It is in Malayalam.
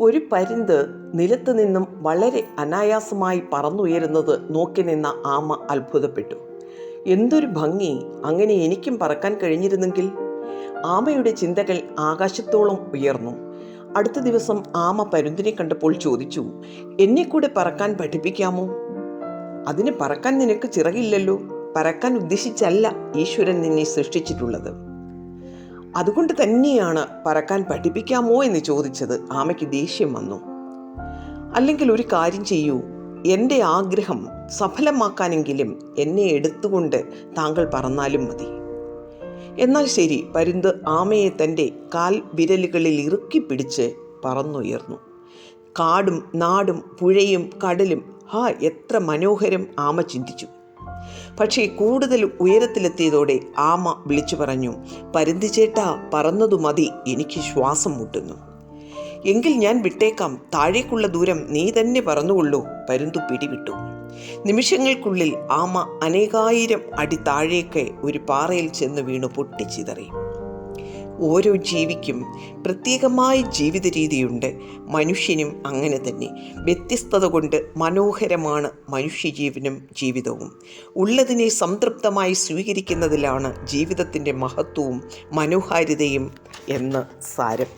ഒരു പരിന്ത് നിലത്ത് നിന്നും വളരെ അനായാസമായി പറന്നുയരുന്നത് നോക്കി നിന്ന ആമ അത്ഭുതപ്പെട്ടു. എന്തൊരു ഭംഗി! അങ്ങനെ എനിക്കും പറക്കാൻ കഴിഞ്ഞിരുന്നെങ്കിൽ? ആമയുടെ ചിന്തകൾ ആകാശത്തോളം ഉയർന്നു. അടുത്ത ദിവസം ആമ പരുന്തിനെ കണ്ടപ്പോൾ ചോദിച്ചു എന്നെ കൂടെ പറക്കാൻ പഠിപ്പിക്കാമോ? അതിന് പറക്കാൻ നിനക്ക് ചിറകില്ലല്ലോ. പറക്കാൻ ഉദ്ദേശിച്ചല്ല ഈശ്വരൻ നിന്നെ സൃഷ്ടിച്ചിട്ടുള്ളത്. അതുകൊണ്ട് തന്നെയാണ് പറക്കാൻ പഠിപ്പിക്കാമോ എന്ന് ചോദിച്ചത്. ആമയ്ക്ക് ദേഷ്യം വന്നു. അല്ലെങ്കിൽ ഒരു കാര്യം ചെയ്യൂ. എന്റെ ആഗ്രഹം സഫലമാക്കാനെങ്കിലും എന്നെ എടുത്തുകൊണ്ട് താങ്കൾ പറന്നാലും മതി. എന്നാൽ ശരി പരുന്ത് ആമയെ തന്റെ കാൽ വിരലുകളിൽ ഇറുക്കി പിടിച്ച് പറന്നുയർന്നു. കാടും നാടും പുഴയും കടലും ഹാ എത്ര മനോഹരം ആമ ചിന്തിച്ചു. പക്ഷേ കൂടുതൽ ഉയരത്തിലെത്തിയതോടെ ആമ വിളിച്ചു പറഞ്ഞു പരുന്തി ചേട്ടാ പറന്നതു മതി എനിക്ക് ശ്വാസം മുട്ടുന്നു. എങ്കിൽ ഞാൻ വിട്ടേക്കാം താഴേക്കുള്ള ദൂരം നീ തന്നെ പറന്നുകൊള്ളൂ പരുന്തു പിടിവിട്ടു. നിമിഷങ്ങൾക്കുള്ളിൽ ആമ അനേകായിരം അടി താഴേക്ക് ഒരു പാറയിൽ ചെന്ന് വീണു പൊട്ടിച്ചിതറി. ഓരോ ജീവിക്കും പ്രത്യേകമായ ജീവിത രീതിയുണ്ട് മനുഷ്യനും അങ്ങനെ തന്നെ. വ്യത്യസ്തത കൊണ്ട് മനോഹരമാണ് മനുഷ്യജീവനും ജീവിതവും. ഉള്ളതിനെ സംതൃപ്തമായി സ്വീകരിക്കുന്നതിലാണ് ജീവിതത്തിന്റെ മഹത്വവും മനോഹാരിതയും എന്ന് സാരം.